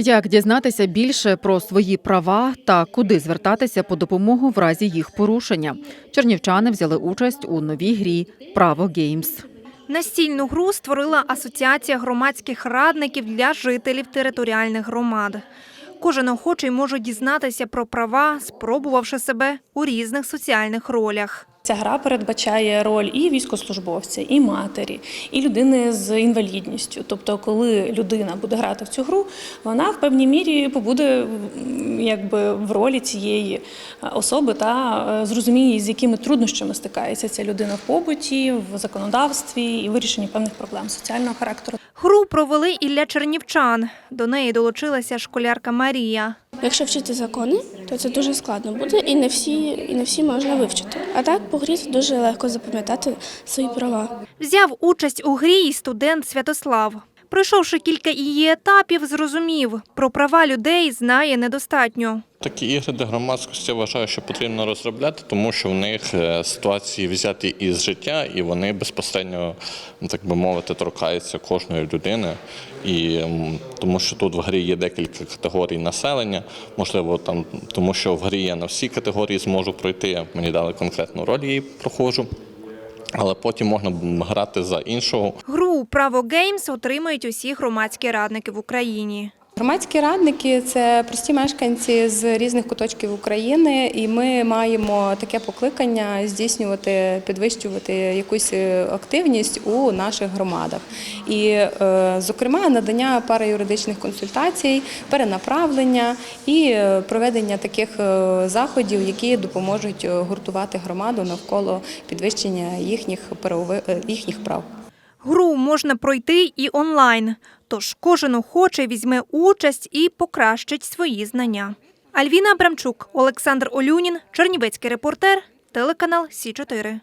Як дізнатися більше про свої права та куди звертатися по допомогу в разі їх порушення? Чернівчани взяли участь у новій грі Право Геймс. Настільну гру створила Асоціація громадських радників для жителів територіальних громад. Кожен охочий може дізнатися про права, спробувавши себе у різних соціальних ролях. Ця гра передбачає роль і військовослужбовця, і матері, і людини з інвалідністю. Тобто, коли людина буде грати в цю гру, вона в певній мірі побуде якби в ролі цієї е, особи та е, зрозуміє, з якими труднощами стикається ця людина в побуті, в законодавстві і вирішенні певних проблем соціального характеру. Гру провели і для чернівчан. До неї долучилася школярка Марія. Якщо вчити закони, то це дуже складно буде, і не всі, і не всі можна вивчити. А так по грі дуже легко запам'ятати свої права. Взяв участь у грі і студент Святослав. Пройшовши кілька її етапів, зрозумів, про права людей знає недостатньо. Такі ігри для громадськості вважаю, що потрібно розробляти, тому що в них е, ситуації взяті із життя, і вони безпосередньо, так би мовити, торкаються кожної людини. І тому що тут в грі є декілька категорій населення, можливо, там тому що в грі я на всі категорії зможу пройти. Мені дали конкретну роль, її проходжу. Але потім можна грати за іншого. Гру Право Геймс отримають усі громадські радники в Україні. Громадські радники це прості мешканці з різних куточків України, і ми маємо таке покликання здійснювати, підвищувати якусь е, активність у наших громадах. І, е, зокрема, надання параюридичних консультацій, перенаправлення і е, проведення таких заходів, які допоможуть гуртувати громаду навколо підвищення їхніх їхніх прав. Гру можна пройти і онлайн, тож кожен охоче візьме участь і покращить свої знання. Альвіна Абрамчук, Олександр Олюнін, Чернівецький репортер, телеканал Сі 4